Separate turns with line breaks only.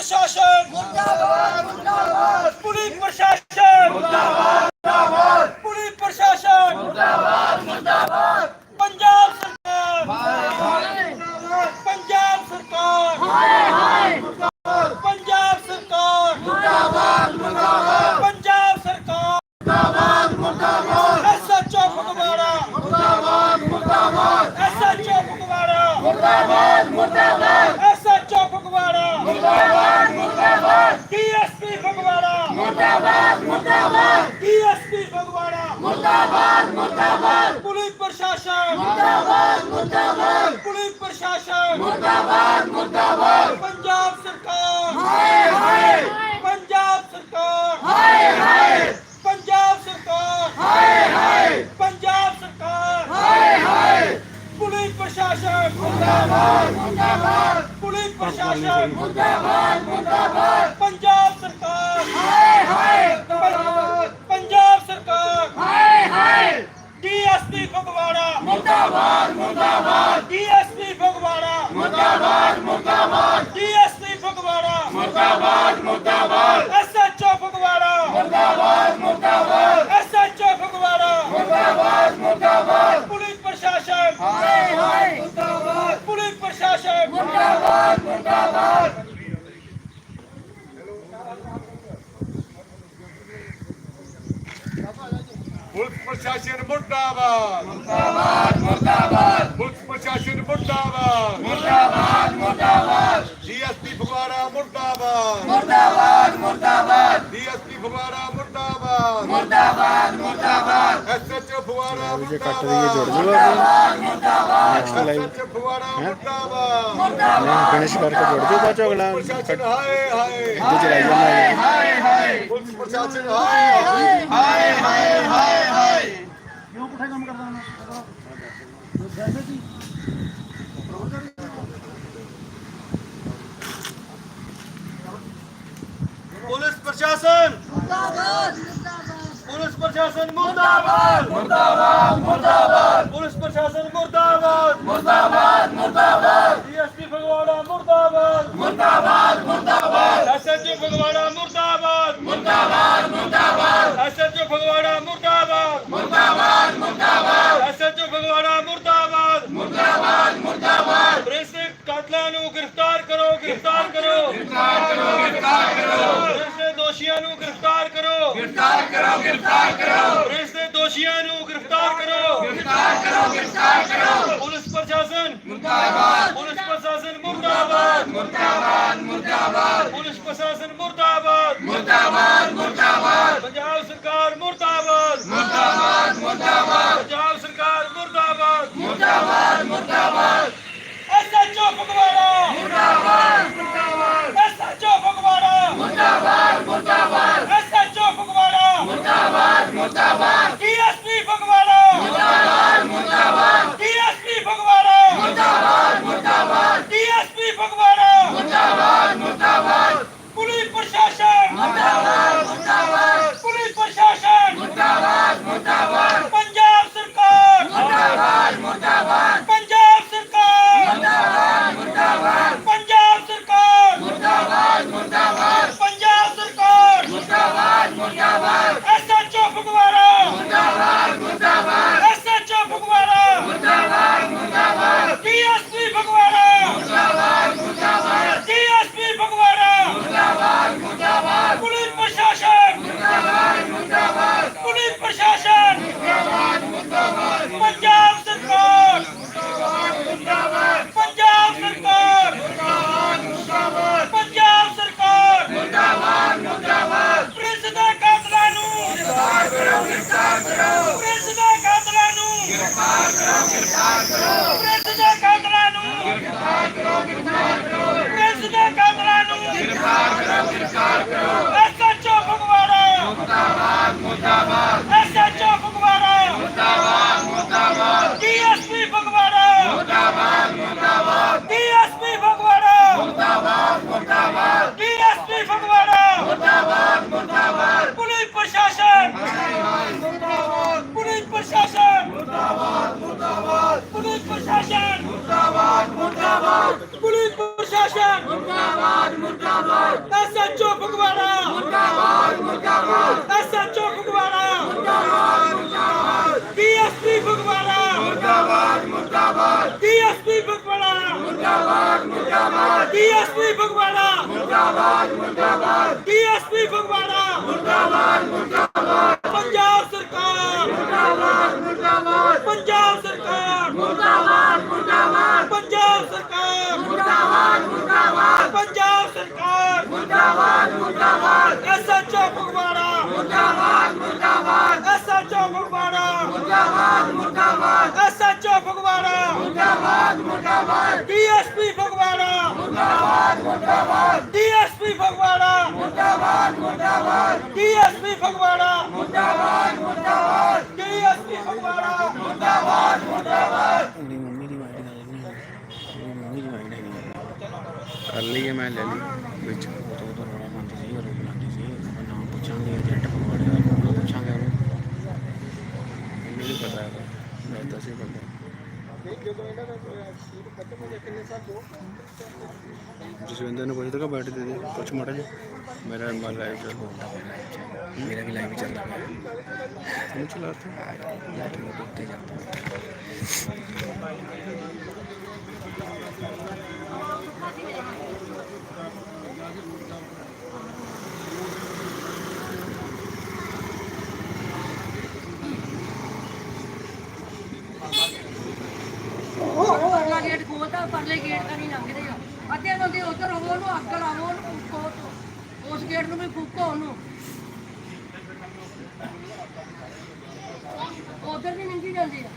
ਪ੍ਰਸ਼ਾਸਨ ਮੁਰਦਾਬਾਦ ਮੁਰਦਾਬਾਦ ਪੁਲਿਸ ਪ੍ਰਸ਼ਾਸਨ ਮੁਰਦਾਬਾਦ ਮੁਰਦਾਬਾਦ ਪੁਲਿਸ ਪ੍ਰਸ਼ਾਸਨ ਮੁਰਦਾਬਾਦ ਮੁਰਦਾਬਾਦ ਪੰਜਾਬ ਸਰਕਾਰ ਪੰਜਾਬ ਸਰਕਾਰ ਹਾਏ ਹਾਏ ਪੰਜਾਬ ਸਰਕਾਰ ਮੁਰਦਾਬਾਦ ਮੁਰਦਾਬਾਦ ਪੰਜਾਬ ਸਰਕਾਰ ਮੁਰਦਾਬਾਦ ਮੁਰਦਾਬਾਦ ਐਸਐਚਓ ਫਗਵਾੜਾ ਮੁਰਦਾਬਾਦ ਮੁਰਦਾਬਾਦ ਐਸਐਚਓ ਫਗਵਾੜਾ ਮੁਰਦਾਬਾਦ ਮੁਰਦਾਬਾਦ ਐਸਐਚਓ ਫਗਵਾੜਾ ਮੁਰਦਾਬਾਦ ਮੁਰਦਾਬਾਦ ਡੀਐਸਪੀ ਫਗਵਾੜਾ ਮੁਰਦਾਬਾਦ ਮੁਰਦਾਬਾਦ ਡੀਐਸਪੀ ਫਗਵਾੜਾ ਮੁਰਦਾਬਾਦ ਮੁਰਦਾਬਾਦ। ਪੁਲਿਸ ਪ੍ਰਸ਼ਾਸਨ। ਮੁਰਦਾਬਾਦ ਮੁਰਦਾਬਾਦ। ਪੁਲਿਸ ਪ੍ਰਸ਼ਾਸਨ। ਮੁਰਦਾਬਾਦ ਮੁਰਦਾਬਾਦ। ਪੰਜਾਬ ਸਰਕਾਰ। ਹਾਏ ਹਾਏ। ਪੰਜਾਬ ਸਰਕਾਰ। ਹਾਏ ਹਾਏ। ਪੰਜਾਬ ਸਰਕਾਰ। ਹਾਏ ਹਾਏ। ਪੰਜਾਬ ਸਰਕਾਰ। ਹਾਏ ਹਾਏ। ਪੁਲਿਸ ਪ੍ਰਸ਼ਾਸਨ। ਮੁਰਦਾਬਾਦ ਮੁਰਦਾਬਾਦ। ਪੁਲਿਸ ਪ੍ਰਸ਼ਾਸਨ। ਮੁਰਦਾਬਾਦ ਮੁਰਦਾਬਾਦ। ਪੰਜਾਬ ਸਰਕਾਰ। ਹਾਏ ਹਾਏ ਪੰਜਾਬ ਸਰਕਾਰ ਹਾਏ ਹਾਏ ਡੀਐਸਪੀ ਫਗਵਾੜਾ! ਮੁਰਦਾਬਾਦ ਮੁਰਦਾਬਾਦ ਡੀਐਸਪੀ ਫਗਵਾੜਾ ਮੁਰਦਾਬਾਦ ਮੁਰਦਾਬਾਦ ਡੀਐਸਪੀ ਫਗਵਾੜਾ ਮੁਰਦਾਬਾਦ ਮੁਰਦਾਬਾਦ ਐਸਐਚਓ ਫਗਵਾੜਾ ਮੁਰਦਾਬਾਦ ਮੁਰਦਾਬਾਦ ਐਸਐਚਓ ਫਗਵਾੜਾ ਮੁਰਦਾਬਾਦ ਮੁਰਦਾਬਾਦ ਪੁਲਿਸ ਪ੍ਰਸ਼ਾਸਨ ਹਾਏ ਹਾਏ ਮੁਰਦਾਬਾਦ ਪੁਲਿਸ ਪ੍ਰਸ਼ਾਸਨ ਮੁਰਦਾਬਾਦ ਮੁਰਦਾਬਾਦ
ਪੁਲਿਸ ਪ੍ਰਸ਼ਾਸਨ ਮੁਰਦਾਬਾਦ ਮੁਰਦਾਬਾਦ ਮੁਰਦਾਬਾਦ ਪੁਲਿਸ ਪ੍ਰਸ਼ਾਸਨ ਮੁਰਦਾਬਾਦ ਮੁਰਦਾਬਾਦ ਮੁਰਦਾਬਾਦ ਡੀਐਸਪੀ ਫਗਵਾੜਾ ਮੁਰਦਾਬਾਦ ਮੁਰਦਾਬਾਦ ਮੁਰਦਾਬਾਦ ਡੀਐਸਪੀ ਫਗਵਾੜਾ ਮੁਰਦਾਬਾਦ ਮੁਰਦਾਬਾਦ ਮੁਰਦਾਬਾਦ ਐਸਐਚਓ ਫਗਵਾੜਾ
ਜੇ ਕੱਟ
ਮੁਰਦਾਬਾਦ
ਦਈਏ ਜੁੜ ਜੂਗਾ ਨੈਕਸਟ ਲਾਈਵ
ਐਸਐਚਓ ਫਗਵਾੜਾ ਮੁਰਦਾਬਾਦ
ਨਹੀਂ ਫਿਨਿਸ਼ ਕਰਕੇ ਜੁੜ ਜੂ ਬਾਅਦ ਚੋਂ ਅਗਲਾ
ਪ੍ਰਸ਼ਾਸਨ ਹਾਏ ਹਾਏ
ਵੀਡੀਓ ਚਲਾਈ ਜਾਣਾ
ਪੁਲਿਸ ਪ੍ਰਸ਼ਾਸਨ ਹਾਏ ਹਾਏ ਹਾਏ ਹਾਏ ਹਾਏ
ਪੁਲਿਸ ਪ੍ਰਸ਼ਾਸਨ। ਪੁਲਿਸ ਪ੍ਰਸ਼ਾਸਨ ਮੁਰਦਾਬਾਦ। ਮੁਰਦਾਬਾਦ। ਮੁਰਦਾਬਾਦ। ਪੁਲਿਸ ਪ੍ਰਸ਼ਾਸਨ ਮੁਰਦਾਬਾਦ ਮੁਰਦਾਬਾਦ ਮੁਰਦਾਬਾਦ ਡੀਐਸਪੀ ਫਗਵਾੜਾ ਮੁਰਦਾਬਾਦ ਮੁਰਦਾਬਾਦ ਮੁਰਦਾਬਾਦ ਐਸਐਚਓ ਫਗਵਾੜਾ ਮੁਰਦਾਬਾਦ ਮੁਰਦਾਬਾਦ ਮੁਰਦਾਬਾਦ ਐਸਐਚਓ ਫਗਵਾੜਾ ਮੁਰਦਾਬਾਦ ਮੁਰਦਾਬਾਦ ਮੁਰਦਾਬਾਦ ਐਸਐਚਓ ਫਗਵਾੜਾ ਮੁਰਦਾਬਾਦ ਮੁਰਦਾਬਾਦ ਮੁਰਦਾਬਾਦ ਪੁਲਿਸ ਦੇ ਕਾਤਲਾਂ ਨੂੰ ਗ੍ਰਿਫਤਾਰ ਕਰੋ ਗ੍ਰਿਫਤਾਰ ਕਰੋ ਗ੍ਰਿਫਤਾਰ ਕਰੋ ਗ੍ਰਿਫਤਾਰ ਕਰੋ ਪੁਲਿਸ ਦੇ ਦੋਸ਼ੀਆਂ ਨੂੰ ਗ੍ਰਿਫਤਾਰ ਕਰੋ ਗ੍ਰਿਫਤਾਰ ਕਰੋ ਗ੍ਰਿਫਤਾਰ ਕਰੋ ਪੁਲਿਸ ਦੇ ਦੋਸ਼ੀਆਂ ਨੂੰ ਗ੍ਰਿਫਤਾਰ ਕਰੋ ਗ੍ਰਿਫਤਾਰ ਕਰੋ ਗ੍ਰਿਫਤਾਰ ਕਰੋ ਪੁਲਿਸ ਪ੍ਰਸ਼ਾਸਨ। ਮੁਰਦਾਬਾਦ। ਪੁਲਿਸ ਪ੍ਰਸ਼ਾਸਨ ਮੁਰਦਾਬਾਦ। ਮੁਰਦਾਬਾਦ ਮੁਰਦਾਬਾਦ। ਪੁਲਿਸ ਪ੍ਰਸ਼ਾਸਨ ਮੁਰਦਾਬਾਦ। ਮੁਰਦਾਬਾਦ ਮੁਰਦਾਬਾਦ। ਪੰਜਾਬ ਸਰਕਾਰ ਮੁਰਦਾਬਾਦ। ਮੁਰਦਾਬਾਦ ਮੁਰਦਾਬਾਦ। ਪੰਜਾਬ ਸਰਕਾਰ ਮੁਰਦਾਬਾਦ। ਮੁਰਦਾਬਾਦ ਮੁਰਦਾਬਾਦ ਐਸਐਚਓ ਫਗਵਾੜਾ ਮੁਰਦਾਬਾਦ ਮੁਰਦਾਬਾਦ ਐਸਐਚਓ ਫਗਵਾੜਾ ਮੁਰਦਾਬਾਦ ਮੁਰਦਾਬਾਦ ਐਸਐਚਓ ਫਗਵਾੜਾ ਮੁਰਦਾਬਾਦ ਮੁਰਦਾਬਾਦ ਡੀਐਸਪੀ ਫਗਵਾੜਾ ਮੁਰਦਾਬਾਦ ਮੁਰਦਾਬਾਦ ਡੀਐਸਪੀ ਫਗਵਾੜਾ ਮੁਰਦਾਬਾਦ ਮੁਰਦਾਬਾਦ ਡੀਐਸਪੀ ਫਗਵਾੜਾ ਮੁਰਦਾਬਾਦ ਮੁਰਦਾਬਾਦ ਪੁਲਿਸ ਪ੍ਰਸ਼ਾਸਨ ਮੁਰਦਾਬਾਦ ਮੁਰਦਾਬਾਦ ਪੁਲਿਸ ਪ੍ਰਸ਼ਾਸਨ ਮੁਰਦਾਬਾਦ ਮੁਰਦਾਬਾਦ ਪੰਜਾਬ ਸਰਕਾਰ ਮੁਰਦਾਬਾਦ ਮੁਰਦਾਬਾਦ ਪੰਜਾਬ ਸਰਕਾਰ ਮੁਰਦਾਬਾਦ ਮੁਰਦਾਬਾਦ ਪੰਜਾਬ ਸਰਕਾਰ ਮੁਰਦਾਬਾਦ ਮੁਰਦਾਬਾਦ ਪੰਜਾਬ ਸਰਕਾਰ ਮੁਰਦਾਬਾਦ ਮੁਰਦਾਬਾਦ ਐਸਐਚਓ ਫਗਵਾੜਾ ਮੁਰਦਾਬਾਦ ਮੁਰਦਾਬਾਦ ਐਸਐਚਓ ਫਗਵਾੜਾ ਮੁਰਦਾਬਾਦ ਮੁਰਦਾਬਾਦ ਡੀਐਸਪੀ ਫਗਵਾੜਾ ਮੁਰਦਾਬਾਦ ਮੁਰਦਾਬਾਦ ਡੀਐਸਪੀ ਫਗਵਾੜਾ ਮੁਰਦਾਬਾਦ ਮੁਰਦਾਬਾਦ ਪੁਲਿਸ ਪ੍ਰਸ਼ਾਸਨ ਮੁਰਦਾਬਾਦ ਮੁਰਦਾਬਾਦ ਪੁਲਿਸ ਪ੍ਰਸ਼ਾਸਨ ਮੁਰਦਾਬਾਦ ਮੁਰਦਾਬਾਦ ਪੰਜਾਬ ਸਰਕਾਰ ਮੁਰਦਾਬਾਦ ਮੁਰਦਾਬਾਦ ਪੰਜਾਬ ਸਰਕਾਰ ਮੁਰਦਾਬਾਦ ਮੁਰਦਾਬਾਦ ਪੰਜਾਬ ਸਰਕਾਰ ਮੁਰਦਾਬਾਦ ਮੁਰਦਾਬਾਦ ਪ੍ਰਿੰਸ ਦੇ ਕਾਤਲਾਂ ਨੂੰ ਗ੍ਰਿਫਤਾਰ ਕਰੋ ਗ੍ਰਿਫਤਾਰ ਕਰੋ ਪ੍ਰਿੰਸ ਦੇ ਕਾਤਲਾਂ ਨੂੰ ਗ੍ਰਿਫਤਾਰ ਕਰੋ ਗ੍ਰਿਫਤਾਰ ਕਰੋ ਪ੍ਰਿੰਸ ਦੇ ਕਾਤਲਾਂ ਨੂੰ ਗ੍ਰਿਫਤਾਰ ਕਰੋ ਗ੍ਰਿਫਤਾਰ ਕਰੋ ਪ੍ਰਿੰਸ ਦੇ ਕਾਤਲਾਂ ਨੂੰ ਗ੍ਰਿਫਤਾਰ ਕਰੋ ਗ੍ਰਿਫਤਾਰ ਕਰੋ ਐਸਐਚਓ ਫਗਵਾੜਾ ਮੁਰਦਾਬਾਦ ਮੁਰਦਾਬਾਦ ਐਸਐਚਓ ਫਗਵਾੜਾ ਮੁਰਦਾਬਾਦ ਮੁਰਦਾਬਾਦ ਡੀਐਸਪੀ ਫਗਵਾੜਾ ਮੁਰਦਾਬਾਦ ਮੁਰਦਾਬਾਦ ਡੀਐਸਪੀ ਫਗਵਾੜਾ ਮੁਰਦਾਬਾਦ ਮੁਰਦਾਬਾਦ ਡੀਐਸਪੀ ਫਗਵਾੜਾ ਮੁਰਦਾਬਾਦ ਮੁਰਦਾਬਾਦ ਪੁਲਿਸ ਪ੍ਰਸ਼ਾਸਨ ਮੁਰਦਾਬਾਦ ਪੁਲਿਸ ਪ੍ਰਸ਼ਾਸਨ ਮੁਰਦਾਬਾਦ ਮੁਰਦਾਬਾਦ ਪੁਲਿਸ ਪ੍ਰਸ਼ਾਸਨ ਮੁਰਦਾਬਾਦ ਮੁਰਦਾਬਾਦ ਪੁਲਿਸ ਪ੍ਰਸ਼ਾਸਨ ਪ੍ਰਸ਼ਾਸਨ ਮੁਰਦਾਬਾਦ। ਐਸਐਚਓ ਫਗਵਾੜਾ। ਮੁਰਦਾਬਾਦ ਮੁਰਦਾਬਾਦ। ਐਸਐਚਓ ਫਗਵਾੜਾ। ਮੁਰਦਾਬਾਦ ਮੁਰਦਾਬਾਦ। ਡੀਐਸਪੀ ਫਗਵਾੜਾ। ਮੁਰਦਾਬਾਦ ਮੁਰਦਾਬਾਦ। ਡੀਐਸਪੀ ਫਗਵਾੜਾ। ਮੁਰਦਾਬਾਦ ਮੁਰਦਾਬਾਦ। ਡੀਐਸਪੀ ਫਗਵਾੜਾ। ਮੁਰਦਾਬਾਦ ਮੁਰਦਾਬਾਦ। ਡੀਐਸਪੀ ਫਗਵਾੜਾ। ਮੁਰਦਾਬਾਦ ਮੁਰਦਾਬਾਦ। ਪੰਜਾਬ ਸਰਕਾਰ। ਮੁਰਦਾਬਾਦ ਮੁਰਦਾਬਾਦ। ਪੰਜਾਬ ਸਰਕਾਰ। ਮੁਰਦਾਬਾਦ ਮੁਰਦਾਬਾਦ। ਪੰਜਾਬ ਸਰਕਾਰ। ਮੁਰਦਾਬਾਦ ਮੁਰਦਾਬਾਦ। ਪੰਜਾਬ ਸਰਕਾਰ। ਮੁਰਦਾਬਾਦ ਮੁਰਦਾਬਾਦ। ਐਸਐਚਓ ਫਗਵਾੜਾ ਮੁਰਦਾਬਾਦ ਮੁਰਦਾਬਾਦ। ਐਸਐਚਓ ਫਗਵਾੜਾ ਮੁਰਦਾਬਾਦ ਮੁਰਦਾਬਾਦ। ਐਸਐਚਓ ਫਗਵਾੜਾ ਮੁਰਦਾਬਾਦ ਮੁਰਦਾਬਾਦ। ਡੀਐਸਪੀ ਫਗਵਾੜਾ ਮੁਰਦਾਬਾਦ ਮੁਰਦਾਬਾਦ। ਡੀਐਸਪੀ ਫਗਵਾੜਾ ਮੁਰਦਾਬਾਦ ਮੁਰਦਾਬਾਦ। ਡੀਐਸਪੀ ਫਗਵਾੜਾ ਮੁਰਦਾਬਾਦ ਮੁਰਦਾਬਾਦ। ਡੀਐਸਪੀ ਫਗਵਾੜਾ ਮੁਰਦਾਬਾਦ ਮੁਰਦਾਬਾਦ।
कर ली है मैं ले ली। बिच तो तो रोड़ा और बुलाती मैं नाम नाम भी पता है मैं जसविंदर ने पूछा था बैठ दे कुछ मोटा जी मेरा मैं लाइव चल मेरा भी लाइव चल रहा है तुम चलाते हो लाइट में
जाते हो। ਪਰਲਾ ਗੇਟ ਖੋਲਦਾ ਪਰਲੇ ਗੇਟ ਤਾਂ ਨਹੀਂ ਲੰਘਦੇ ਆ ਅੱਧੇ ਤੋਂ ਅੱਧੇ ਉਧਰ ਹੋਵੋ ਉਹਨੂੰ ਅੱਗ ਲਾਵੋ ਉਹਨੂੰ ਫੂਕੋ ਤੋਂ। ਉਸ ਗੇਟ ਨੂੰ ਵੀ ਫੂਕੋ ਉਹਨੂੰ। ਉਧਰ ਵੀ ਲੰਘੀ ਜਾਂਦੀ ਆ।